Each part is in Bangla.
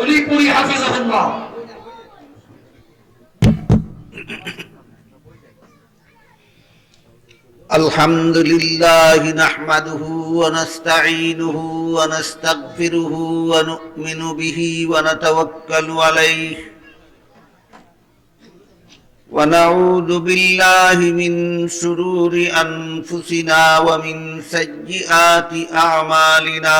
অলিপুরি হাফিজাহুল্লাহ الحمد لله نحمده ونستعينه ونستغفره ونؤمن به ونتوكل عليه ونعوذ بالله من شرور انفسنا ومن سيئات اعمالنا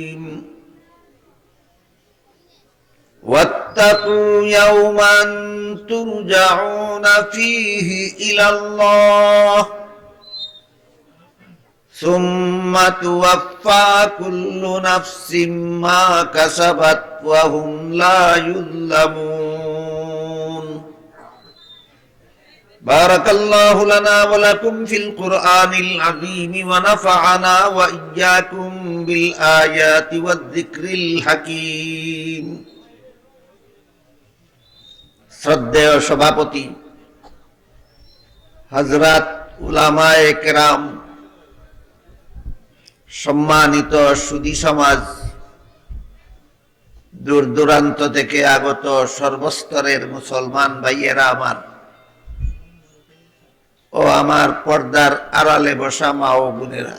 واتقوا يوما ترجعون فيه الى الله ثم توفى كل نفس ما كسبت وهم لا يظلمون بارك الله لنا ولكم في القران العظيم ونفعنا واياكم بالايات والذكر الحكيم শ্রদ্ধেয় সভাপতি হজরত উলামায়ে কেরাম, সম্মানিত সুদী সমাজ, দূর দূরান্ত থেকে আগত সর্বস্তরের মুসলমান ভাইয়েরা আমার ও আমার পর্দার আড়ালে বসা মা ও বোনেরা।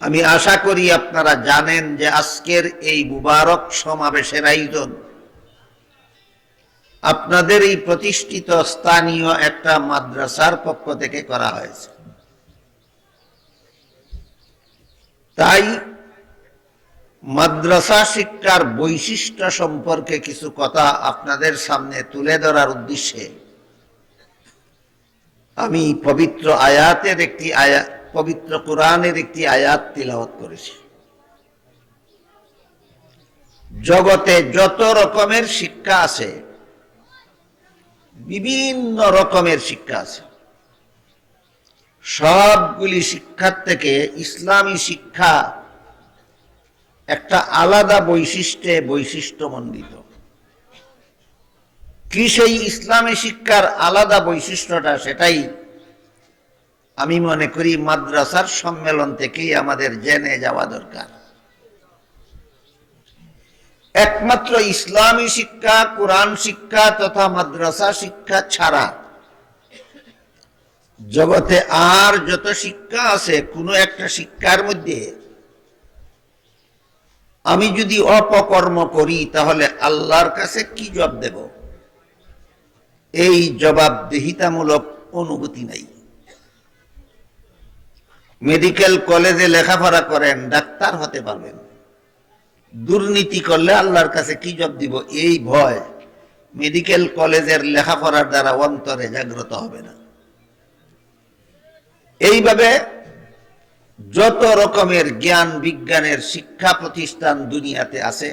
আমি আশা করি আপনারা জানেন যে আজকের এই মুবারক সমাবেশের আয়োজন আপনাদের এই প্রতিষ্ঠিত স্থানীয় একটা মাদ্রাসার পক্ষ থেকে করা হয়েছে। তাই মাদ্রাসা শিক্ষার বৈশিষ্ট্য সম্পর্কে কিছু কথা আপনাদের সামনে তুলে ধরার উদ্দেশ্যে আমি পবিত্র আয়াতের একটি আয়াত পবিত্র কোরআনের একটি আয়াত তিলাওয়াত করেছি। জগতে যত রকমের শিক্ষা আছে বিভিন্ন রকমের শিক্ষা আছে। সবগুলি শিক্ষার থেকে ইসলামী শিক্ষা একটা আলাদা বৈশিষ্ট্যে বৈশিষ্ট্যমণ্ডিত। কি সেই ইসলামী শিক্ষার আলাদা বৈশিষ্ট্যটা সেটাই আমি মনে করি মাদ্রাসার সম্মেলন থেকেই আমাদের জেনে যাওয়া দরকার। একমাত্র ইসলামী শিক্ষা, কোরআন শিক্ষা তথা মাদ্রাসা শিক্ষা ছাড়া জগতে আর যত শিক্ষা আছে, কোনো একটা শিক্ষার মধ্যে আমি যদি অপকর্ম করি, তাহলে আল্লাহর কাছে কি জবাব দেব? এই জবাবদিহিতামূলক অনুভূতি নাই। মেডিকেল কলেজে লেখাপড়া করেন, ডাক্তার হতে পারবেন। দুর্নীতি করলে আল্লাহর কাছে কি জব দিব? এই ভয় মেডিকেল কলেজের লেখাপড়ার দ্বারা অন্তরে জাগ্রত হবে না। এইভাবে যত রকমের জ্ঞান, বিজ্ঞানের শিক্ষা প্রতিষ্ঠান দুনিয়াতে আছে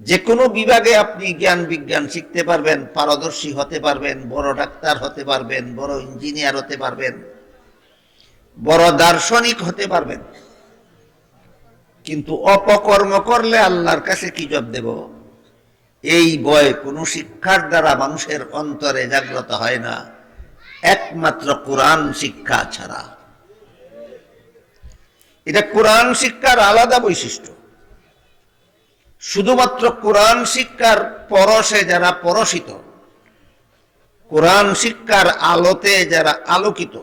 যে কোনো বিভাগে আপনি জ্ঞান, বিজ্ঞান শিখতে পারবেন, পারদর্শী হতে পারবেন, বড় ডাক্তার হতে পারবেন, বড় ইঞ্জিনিয়ার হতে পারবেন, বড় দার্শনিক হতে পারবেন। কিন্তু অপকর্ম করলে আল্লাহর কাছে কি জব দেব? এই বয় কোনো শিক্ষার দ্বারা মানুষের অন্তরে জাগ্রত হয় না। একমাত্র কোরআন শিক্ষা ছাড়া। এটা কোরআন শিক্ষার আলাদা বৈশিষ্ট্য। শুধুমাত্র কোরআন শিক্ষার পরশে যারা পরশিত, কোরআন শিক্ষার আলোতে যারা আলোকিত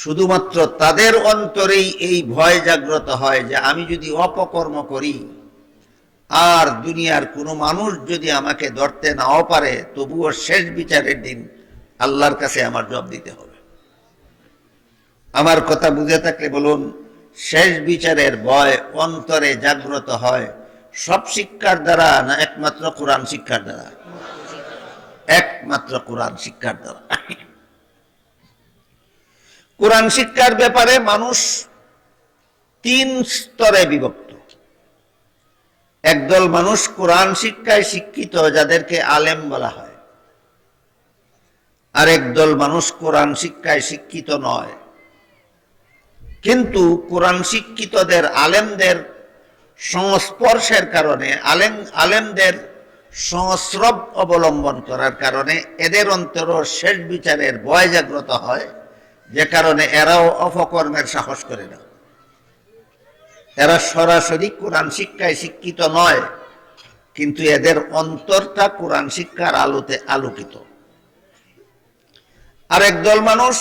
শুধুমাত্র তাদের অন্তরেই এই ভয় জাগ্রত হয় যে আমি যদি অপকর্ম করি, আর দুনিয়ার কোনো মানুষ যদি আমাকে ধরতে নাও পারে, তবুও শেষ বিচারের দিন আল্লাহর কাছে আমার জবাব দিতে হবে। আমার কথা বুঝে থাকলে বলুন, শেষ বিচারের ভয় অন্তরে জাগ্রত হয় সব শিক্ষার দ্বারা না একমাত্র কোরআন শিক্ষার দ্বারা? একমাত্র কোরআন শিক্ষার দ্বারা। কোরআন শিক্ষার ব্যাপারে মানুষ তিন স্তরে বিভক্ত। একদল মানুষ কোরআন শিক্ষায় শিক্ষিত, যাদেরকে আলেম বলা হয়। আর একদল মানুষ কোরআন শিক্ষায় শিক্ষিত নয়। কিন্তু কোরআন শিক্ষিতদের, আলেমদের সংস্পর্শের কারণে, আলেম, আলেমদের সংস্রব অবলম্বন করার কারণে এদের অন্তর শেষ বিচারের ভয় জাগ্রত হয়। যে কারণে এরাও অপকর্মের সাহস করে না। এরা সরাসরি কোরআন শিক্ষায় শিক্ষিত নয়, কিন্তু এদের অন্তরটা কোরআন শিক্ষার আলোতে আলোকিত। আর একদল মানুষ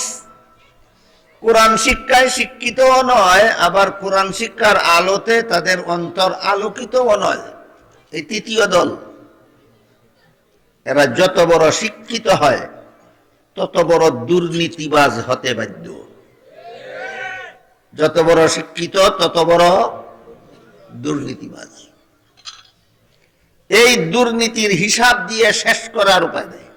কোরআন শিক্ষায় শিক্ষিতও নয়, আবার কোরআন শিক্ষার আলোতে তাদের অন্তর আলোকিতও নয়। এই তৃতীয় দল, এরা যত বড় শিক্ষিত হয় তত বড় দুর্নীতিবাজ হতে বাধ্য। যত বড় শিক্ষিত, তত বড় দুর্নীতিবাজ। এই দুর্নীতির হিসাব দিয়ে শেষ করার উপায় নেই।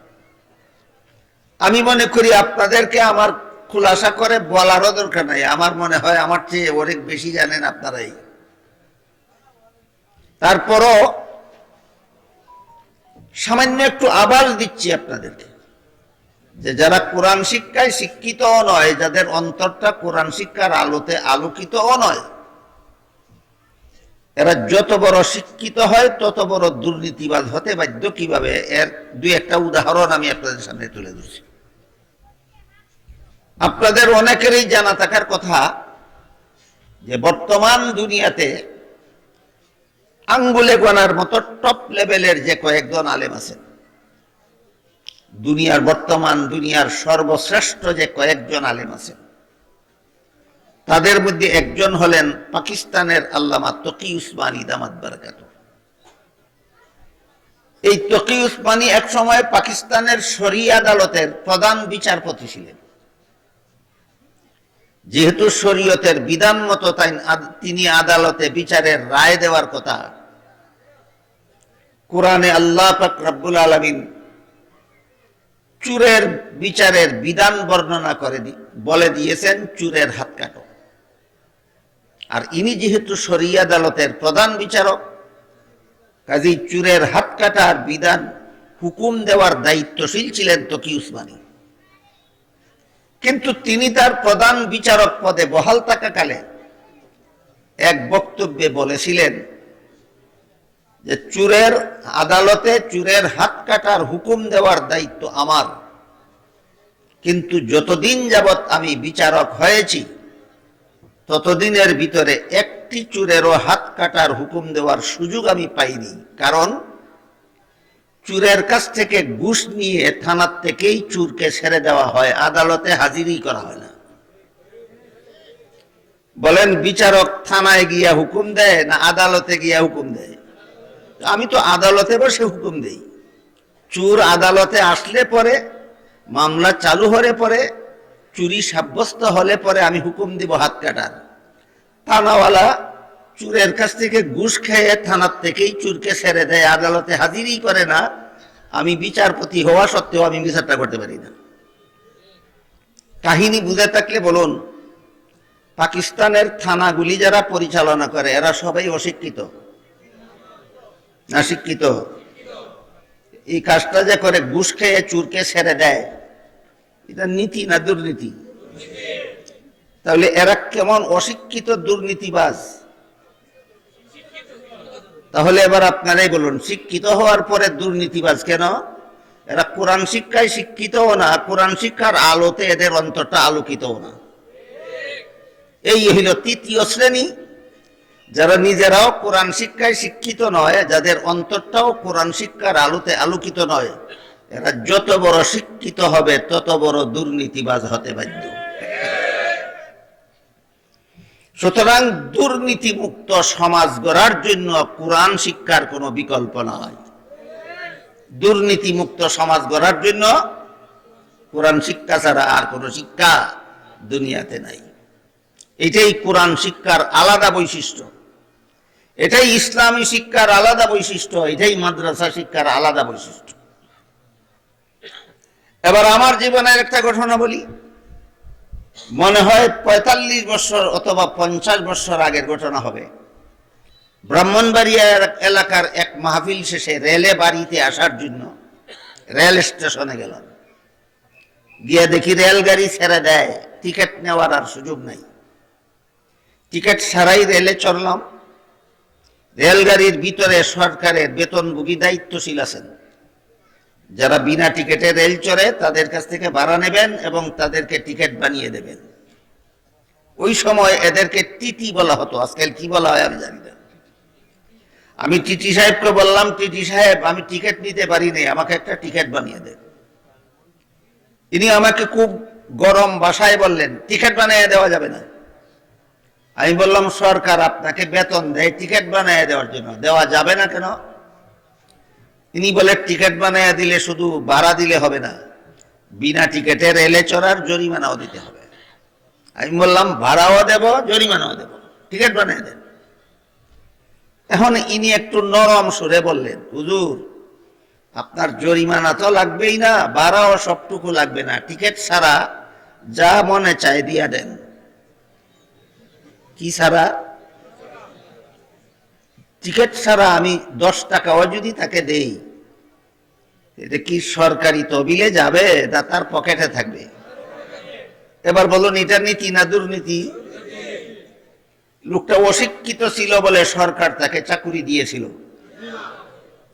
আমি মনে করি আপনাদেরকে আমার খুলাসা করে বলারও দরকার নাই। আমার মনে হয় আমার চেয়ে অনেক বেশি জানেন আপনারাই। তারপরও সামান্য একটু আবাস দিচ্ছি আপনাদেরকে। যে যারা কোরআন শিক্ষায় শিক্ষিতও নয়, যাদের অন্তরটা কোরআন শিক্ষার আলোতে আলোকিতও নয়, এরা যত বড় শিক্ষিত হয়, তত বড় দুর্নীতিবাজ হতে বাধ্য কীভাবে? এর দুই একটা উদাহরণ আমি আপনাদের সামনে তুলে ধরছি। আপনাদের অনেকেরই জানা থাকার কথা যে বর্তমান দুনিয়াতে আঙ্গুলে গোনার মতো টপ লেভেলের যে কয়েকজন আলেম আছেন দুনিয়ার বর্তমান, দুনিয়ার সর্বশ্রেষ্ঠ যে কয়েকজন আলেম আছেন, তাদের মধ্যে একজন হলেন পাকিস্তানের আল্লামা তকি উসমানী দামাত বারকাত। এই তকি উসমানী এক সময় পাকিস্তানের শরী আদালতের প্রধান বিচারপতি ছিলেন। যেহেতু শরীয়তের বিধান মতো তাই তিনি আদালতে বিচারের রায় দেওয়ার কথা, কোরআনে আল্লাহ পাক রব্বুল আলমিন চুরের বিচারের বিধান বর্ণনা করে বলে দিয়েছেন চুরের হাত কাটো। আর ইনি যেহেতু শরী আদালতের প্রধান বিচারক, কাজী চুরের হাত কাটার বিধান, হুকুম দেওয়ার দায়িত্বশীল ছিলেন তকি উসমানী। কিন্তু তিনি তার প্রধান বিচারক পদে বহাল থাকাকালে এক বক্তব্যে বলেছিলেন যে চুরের আদালতে চুরের হাত কাটার হুকুম দেওয়ার দায়িত্ব আমার। কিন্তু যতদিন যাবৎ আমি বিচারক হয়েছি, ততদিনের ভিতরে একটি চুরেরও হাত কাটার হুকুম দেওয়ার সুযোগ আমি পাইনি। কারণ চুরের কাছ থেকে ঘুষ নিয়ে থানার থেকেই চুরকে ছেড়ে দেওয়া হয়, আদালতে হাজিরই করা হয় না। বলেন, বিচারক থানায় গিয়া হুকুম দেয় না আদালতে গিয়া হুকুম দেয়? আমি তো আদালতে বসে হুকুম দেই। চুর আদালতে আসলে পরে, মামলা চালু হলে পরে, চুরি সাব্যস্ত হলে পরে আমি হুকুম দিব হাত কাটার থানাওয়ালা চুরের কাছ থেকে ঘুষ খেয়ে থানার থেকেই চুরকে ছেড়ে দেয়, আদালতে হাজিরই করে না। আমি বিচারপতি হওয়া সত্ত্বেও আমি বিচারটা করতে পারি না। কাহিনী বুঝে থাকলে বলুন, পাকিস্তানের থানাগুলি যারা পরিচালনা করে, এরা সবাই অশিক্ষিত। না শিক্ষিত এই কাজটা যে করে, ঘুষ খেয়ে চুরকে ছেড়ে দেয়, এটা নীতি না দুর্নীতি? তাহলে এরা কেমন অশিক্ষিত দুর্নীতিবাজ? তাহলে এবার আপনারাই বলুন, শিক্ষিত হওয়ার পরে দুর্নীতিবাজ কেন? এরা কোরআন শিক্ষায় শিক্ষিতও না, কোরআন শিক্ষার আলোতে এদের অন্তরটা আলোকিতও না। এই হইল তৃতীয় শ্রেণি। যারা নিজেরাও কোরআন শিক্ষায় শিক্ষিত নয়, যাদের অন্তরটাও কোরআন শিক্ষার আলোতে আলোকিত নয়, এরা যত বড় শিক্ষিত হবে, তত বড় দুর্নীতিবাজ হতে বাধ্য। সুতরাং দুর্নীতিমুক্ত সমাজ গড়ার জন্য কোরআন শিক্ষার কোনো বিকল্প নয়। দুর্নীতিমুক্ত সমাজ গড়ার জন্য কোরআন শিক্ষা ছাড়া আর কোনো শিক্ষা দুনিয়াতে নাই। এটাই কোরআন শিক্ষার আলাদা বৈশিষ্ট্য। এটাই ইসলামী শিক্ষার আলাদা বৈশিষ্ট্য, এটাই মাদ্রাসা শিক্ষার আলাদা বৈশিষ্ট্য। এবার আমার জীবনের একটা ঘটনা বলি। মনে হয় পঁয়তাল্লিশ বছর অথবা পঞ্চাশ বছর আগের ঘটনা হবে। ব্রাহ্মণবাড়িয়া এলাকার এক মাহফিল শেষে রেলে বাড়িতে আসার জন্য রেল স্টেশনে গেলাম। গিয়ে দেখি রেলগাড়ি ছেড়ে দেয়, টিকিট নেওয়ার আর সুযোগ নাই। টিকিট ছাড়াই রেলে চড়লাম। রেলগাড়ির ভিতরে সরকারের বেতনভোগী দায়িত্বশীল আছেন। যারা বিনা টিকিটে রেল চড়ে, তাদের কাছ থেকে ভাড়া নেবেন এবং তাদেরকে টিকিট বানিয়ে দেবেন। ওই সময় এদেরকে টিটি বলা হতো। আজকাল কি বলা হয় আমি জানি না। আমি টিটি সাহেবকে বললাম, টিটি সাহেব, আমি টিকিট নিতে পারি নাই আমাকে একটা টিকিট বানিয়ে দেন তিনি আমাকে খুব গরম ভাষায় বললেন, টিকিট বানিয়ে দেওয়া যাবে না। আমি বললাম, সরকার আপনাকে বেতন দেয় টিকিট বানিয়ে দেওয়ার জন্য। দেওয়া যাবে না কেন? তিনি বলে, টিকিট বানিয়ে দিলে শুধু ভাড়া দিলে হবে না, বিনা টিকিটে রেলে চড়ার জরিমানাও দিতে হবে। আমি বললাম, ভাড়াও দেব, জরিমানাও দেব। টিকিট বানিয়ে দেন। এখন ইনি একটু নরম সুরে বললেন, হুজুর, আপনার জরিমানা তো লাগবেই না, ভাড়াও সবটুকু লাগবে না। টিকিট ছাড়া যা মনে চায় দিয়া দেন। কি ছাড়া? টিকিট ছাড়া আমি দশ টাকাও যদি তাকে দেই, এটা কি সরকারি তবিলে যাবে না তার পকেটে থাকবে? এবার বলুন এটা নীতি না দুর্নীতি? লোকটা অশিক্ষিত ছিল বলে সরকার তাকে চাকুরি দিয়েছিল।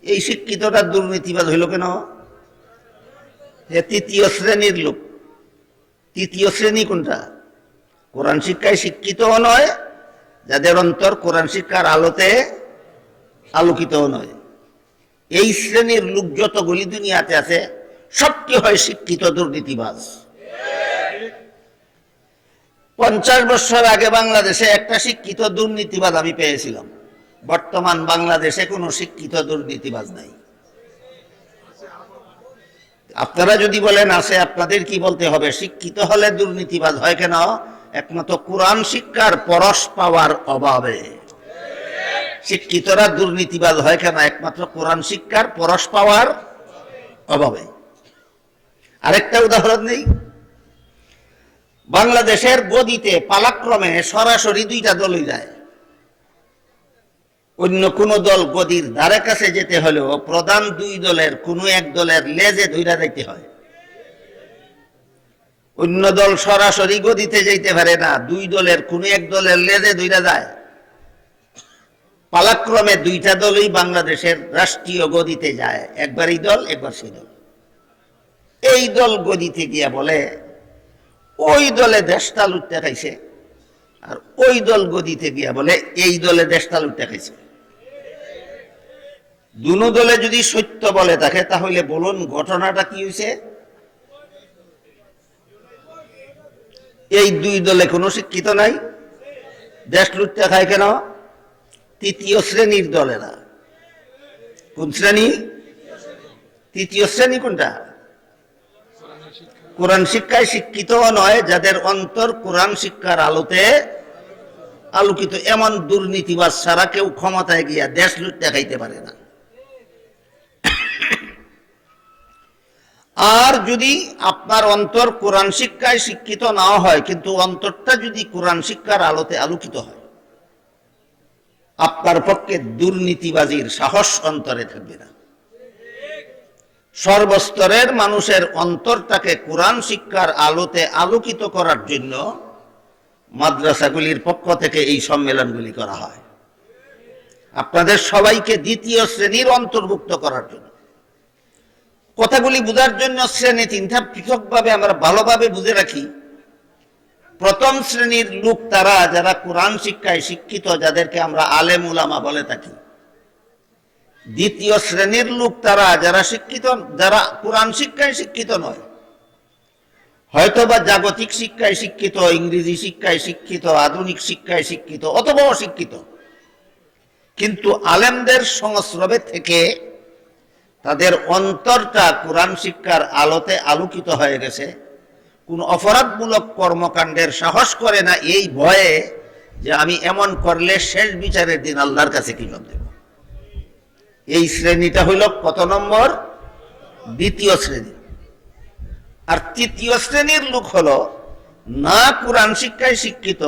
এই শিক্ষিতটা দুর্নীতিবাদ হইল কেন? তৃতীয় শ্রেণির লোক। তৃতীয় শ্রেণি কোনটা? কোরআন শিক্ষায় শিক্ষিতও নয়, যাদের অন্তর কোরআন শিক্ষার আলোতে আলোকিতও নয়। এই শ্রেণির লোক যতগুলি দুনিয়াতে আছে, সবটি হয় শিক্ষিত দুর্নীতিবাজ। পঞ্চাশ বছর আগে বাংলাদেশে একটা শিক্ষিত দুর্নীতিবাজ আমি পেয়েছিলাম। বর্তমান বাংলাদেশে কোনো শিক্ষিত দুর্নীতিবাজ নাই। আপনারা যদি বলেন আছে আপনাদের কি বলতে হবে? শিক্ষিত হলে দুর্নীতিবাজ হয় কেন? একমাত্র কোরআন শিক্ষার পরশ পাওয়ার অভাবে। শিক্ষিতরা দুর্নীতিবাদ হয় কেন? একমাত্র কোরআন শিক্ষার পরশ পাওয়ার অভাবে। আরেকটা উদাহরণ নেই। বাংলাদেশের গদিতে, পালাক্রমে সরাসরি দুইটা দলই যায়। অন্য কোন দল গদির ধারে কাছে যেতে হলেও প্রধান দুই দলের, কোনো এক দলের লেজে ধইরা যাইতে হয়। অন্য দল সরাসরি গদিতে যাইতে পারে না। দুই দলের, কোনো এক দলের লেজে ধইরা যায়। পালাক্রমে দুইটা দলই বাংলাদেশের রাষ্ট্রীয় গদিতে যায়। একবার এই দল, একবার সেই দল। এই দল গদিতে গিয়া বলে, ওই দলে দেশটা লুটতে খাইছে। আর ওই দল গদিতে গিয়া বলে, এই দলে দেশটা লুটতে খাইছে। দুনো দলে যদি সত্য বলে থাকে, তাহলে বলুন ঘটনাটা কি হয়েছে এই দুই দলে কোনো শিক্ষিত নাই। দেশ লুটতে খায় কেন? তৃতীয় শ্রেণির দলেরা। কোন শ্রেণি? তৃতীয় শ্রেণি কোনটা? কোরআন শিক্ষায় শিক্ষিত নয়, যাদের অন্তর কোরআন শিক্ষার আলোতে আলোকিত। এমন দুর্নীতিবাজ ছাড়া কেউ ক্ষমতায় গিয়া দেশ লুট দেখাইতে পারে না। আর যদি আপনার অন্তর কোরআন শিক্ষায় শিক্ষিত নাও হয়, কিন্তু অন্তরটা যদি কোরআন শিক্ষার আলোতে আলোকিত হয়, আপনার পক্ষে দুর্নীতিবাজির সাহস অন্তরে থাকবে না। সর্বস্তরের মানুষের অন্তরটাকে কোরআন শিক্ষার আলোতে আলোকিত করার জন্য মাদ্রাসাগুলির পক্ষ থেকে এই সম্মেলনগুলি করা হয়। আপনাদের সবাইকে দ্বিতীয় শ্রেণির অন্তর্ভুক্ত করার জন্য। কথাগুলি বোঝার জন্য শ্রেণি তিনটা পৃথকভাবে আমরা ভালোভাবে বুঝে রাখি। প্রথম শ্রেণির লোক তারা, যারা কোরআন শিক্ষায় শিক্ষিত, যাদেরকে আমরা আলেম উলামা বলে থাকি। দ্বিতীয় শ্রেণির লোক তারা, যারা শিক্ষিত, যারা কোরআন শিক্ষায় শিক্ষিত নয়। হয়তোবা জাগতিক শিক্ষায় শিক্ষিত, ইংরেজি শিক্ষায় শিক্ষিত, আধুনিক শিক্ষায় শিক্ষিত, অথবা অশিক্ষিত। কিন্তু আলেমদের সংস্রবে থেকে তাদের অন্তরটা কোরআন শিক্ষার আলোতে আলোকিত হয়ে গেছে। কোন অপরাধমূলক কর্মকাণ্ডের সাহস করে না এই ভয়ে যে আমি এমন করলে শেষ বিচারের দিন আল্লাহর কাছে কি জবাব দেব? এই শ্রেণীটা হইল কত নম্বর? দ্বিতীয় শ্রেণি। আর তৃতীয় শ্রেণির লোক হলো না কোরআন শিক্ষায় শিক্ষিত,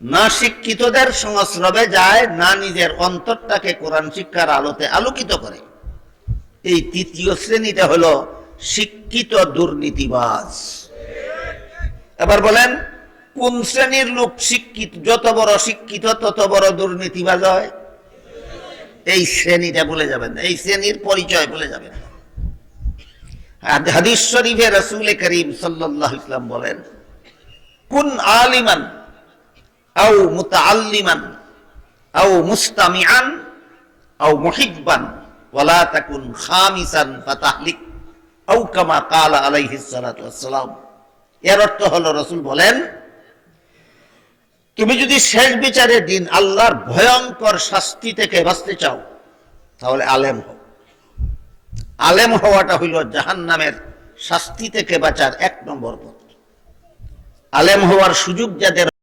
না শিক্ষিতদের সংস্রবে যায়, না নিজের অন্তরটাকে কোরআন শিক্ষার আলোতে আলোকিত করে। এই তৃতীয় শ্রেণীটা হলো শিক্ষিত দুর্নীতিবাজ। এবার বলেন, কোন শ্রেণির লোক শিক্ষিত? যত বড় শিক্ষিত, তত বড় দুর্নীতিবাজ হয়। এই শ্রেণীটা বলে যাবেন, এই শ্রেণির পরিচয় বলে যাবেন। হাদিস শরীফে রসুল করিম সাল্লাহ ইসলাম বলেন, কোন আলিমান আও মুতাআল্লিমান আও মুস্তামিআন আও মুহিব্বান এর অর্থ হলো বলেন, তুমি যদি শেষ বিচারে দিন আল্লাহর ভয়ঙ্কর শাস্তি থেকে বাঁচতে চাও, তাহলে আলেম হও। আলেম হওয়াটা হইল জাহান নামের শাস্তি থেকে বাঁচার এক নম্বর পথ। আলেম হওয়ার সুযোগ যাদের